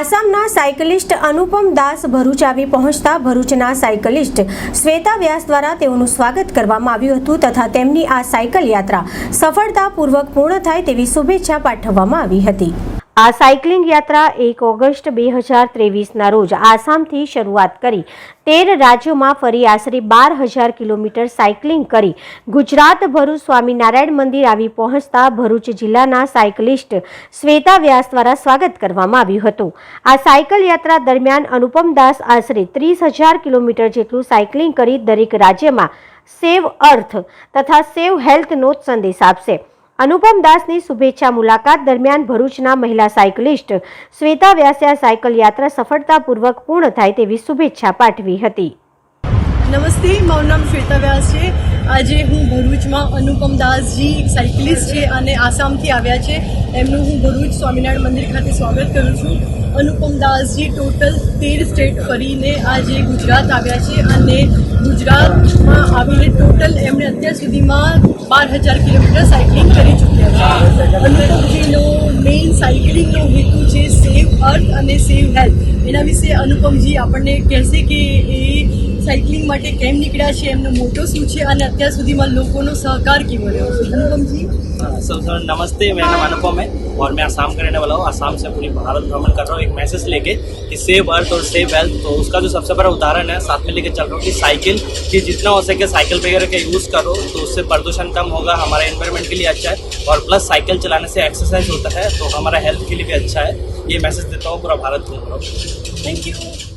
આસામના સાયકલિસ્ટ અનુપમ દાસ ભરૂચ આવી પહોંચતા ભરૂચના સાયકલિસ્ટ શ્વેતા વ્યાસ દ્વારા તેઓનું સ્વાગત કરવામાં આવ્યું હતું તથા તેમની આ સાયકલ યાત્રા સફળતાપૂર્વક પૂર્ણ થાય તેવી શુભેચ્છા પાઠવવામાં આવી હતી. આ સાયકલિંગ યાત્રા એક ઓગસ્ટ બે હજાર ત્રેવીસના રોજ આસામથી શરૂઆત કરી. તેર રાજ્યોમાં ફરી આશરે બાર હજાર કિલોમીટર સાયકલિંગ કરી. ગુજરાત ભરૂચ સ્વામિનારાયણ મંદિર આવી પહોંચતા ભરૂચ જિલ્લાના સાયકલિસ્ટ શ્વેતા વ્યાસ દ્વારા સ્વાગત કરવામાં આવ્યું હતું. આ સાયકલ યાત્રા દરમિયાન અનુપમ દાસ આશરે ત્રીસ હજાર કિલોમીટર જેટલું સાયકલિંગ કરી દરેક રાજ્યમાં સેવ અર્થ તથા સેવ હેલ્થનો સંદેશ આપશે. અનુપમ દાસની શુભેચ્છા મુલાકાત દરમિયાન ભરૂચના મહિલા સાયકલિસ્ટ શ્વેતા વ્યાસે સાયકલ યાત્રા સફળતાપૂર્વક પૂર્ણ થાય તેવી શુભેચ્છા પાઠવી હતી. નમસ્તે, મારું નામ શ્વેતા વ્યાસ છે. આજે હું ભરૂચમાં અનુપમ દાસજી સાયકલિસ્ટ છે અને આસામથી આવ્યા છે. એમનું હું ભરૂચ સ્વામિનારાયણ મંદિર ખાતે સ્વાગત કરું છું. અનુપમ દાસજી ટોટલ તેર સ્ટેટ ફરીને આજે ગુજરાત આવ્યા છે અને ગુજરાતમાં આવીને ટોટલ એમણે અત્યાર સુધીમાં બાર હજાર કિલોમીટર સાયકલિંગ કરી ચૂક્યા છે. અનુપમજીનો મેઇન સાયકલિંગનો હેતુ છે સેવ અર્થ અને સેવ હેલ્થ એના વિશે અનુપમજી આપણને કહેશે કે એ સાયકલિંગ માટે કેમ નીકળ્યા છે એમનો મોટો શું છે અને અત્યાર સુધીમાં લોકોનો સહકાર કેવો રહ્યો છે અનુપમજી सब सर नमस्ते मेरा नाम अनुपम है और मैं आसाम का रहने वाला हूँ आसाम से पूरी भारत भ्रमण कर रहा हूँ एक मैसेज लेके कि सेव अर्थ और सेव वेल्थ तो उसका जो सबसे बड़ा उदाहरण है साथ में लेके चल रहा हूँ कि साइकिल कि जितना हो सके साइकिल वगैरह का यूज़ करो तो उससे प्रदूषण कम होगा हमारे एनवायरनमेंट के लिए अच्छा है और प्लस साइकिल चलाने से एक्सरसाइज होता है तो हमारा हेल्थ के लिए भी अच्छा है ये मैसेज देता हूँ पूरा भारत घूम रहा हूँ થેન્ક યુ